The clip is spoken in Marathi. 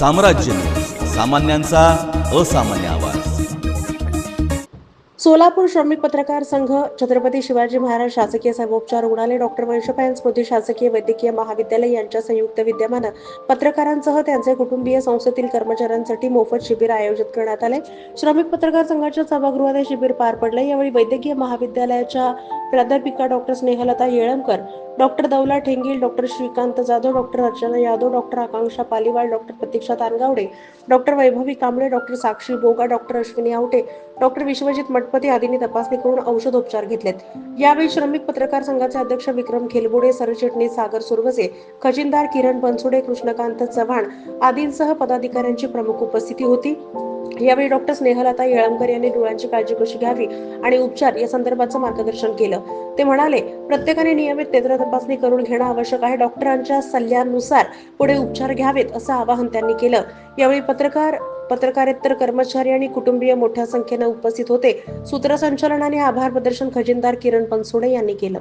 साम्राज्य. सामान्यांचा असामान्य आवाज. सोलापूर श्रमिक पत्रकार संघ छत्रपती शिवाजी महाराज शासकीय सर्वोपचार रुग्णालय डॉक्टर वंशपायन स्मृती शासकीय वैद्यकीय महाविद्यालय यांच्या संयुक्त विद्यमानं पत्रकारांसह त्यांचे कुटुंबीय संस्थेतील कर्मचाऱ्यांसाठी मोफत शिबिर आयोजित करण्यात आले. श्रमिक पत्रकार संघाच्या सभागृहात हे शिबिर पार पडले. यावेळी वैद्यकीय महाविद्यालयाच्या प्राध्यापिका doctor Snehalata Yelamkar doctor Daula Thengil doctor Shrikant Jadhav doctor Archana Yadav doctor Akanksha Paliwal doctor Pratiksha Tangawde doctor Vaibhavi Kamble doctor Sakshi Boga doctor Ashwini Awate doctor Vishwajit Mathpati आदींनी तपासणी करून औषधोपचार घेतलेत. यावेळी श्रमिक पत्रकार संघाचे अध्यक्ष विक्रम खेलबुडे सरचिटणीस सागर सुरवसे खजिनदार किरण बनसुडे कृष्णकांत चव्हाण आदींसह पदाधिकाऱ्यांची प्रमुख उपस्थिती होती. यावेळी डॉक्टर स्नेहलता येळमकर यांनी डोळ्यांची काळजी कशी घ्यावी आणि उपचार या संदर्भाचं मार्गदर्शन केलं. ते म्हणाले प्रत्येकाने नियमित नेत्र तपासणी करून घेणं आवश्यक आहे. डॉक्टरांच्या सल्ल्यानुसार पुढे उपचार घ्यावेत असं आवाहन त्यांनी केलं. यावेळी पत्रकार पत्रकारेतर कर्मचारी आणि कुटुंबीय मोठ्या संख्येनं उपस्थित होते. सूत्रसंचालन आणि आभार प्रदर्शन खजिनदार किरण बनसोडे यांनी केलं.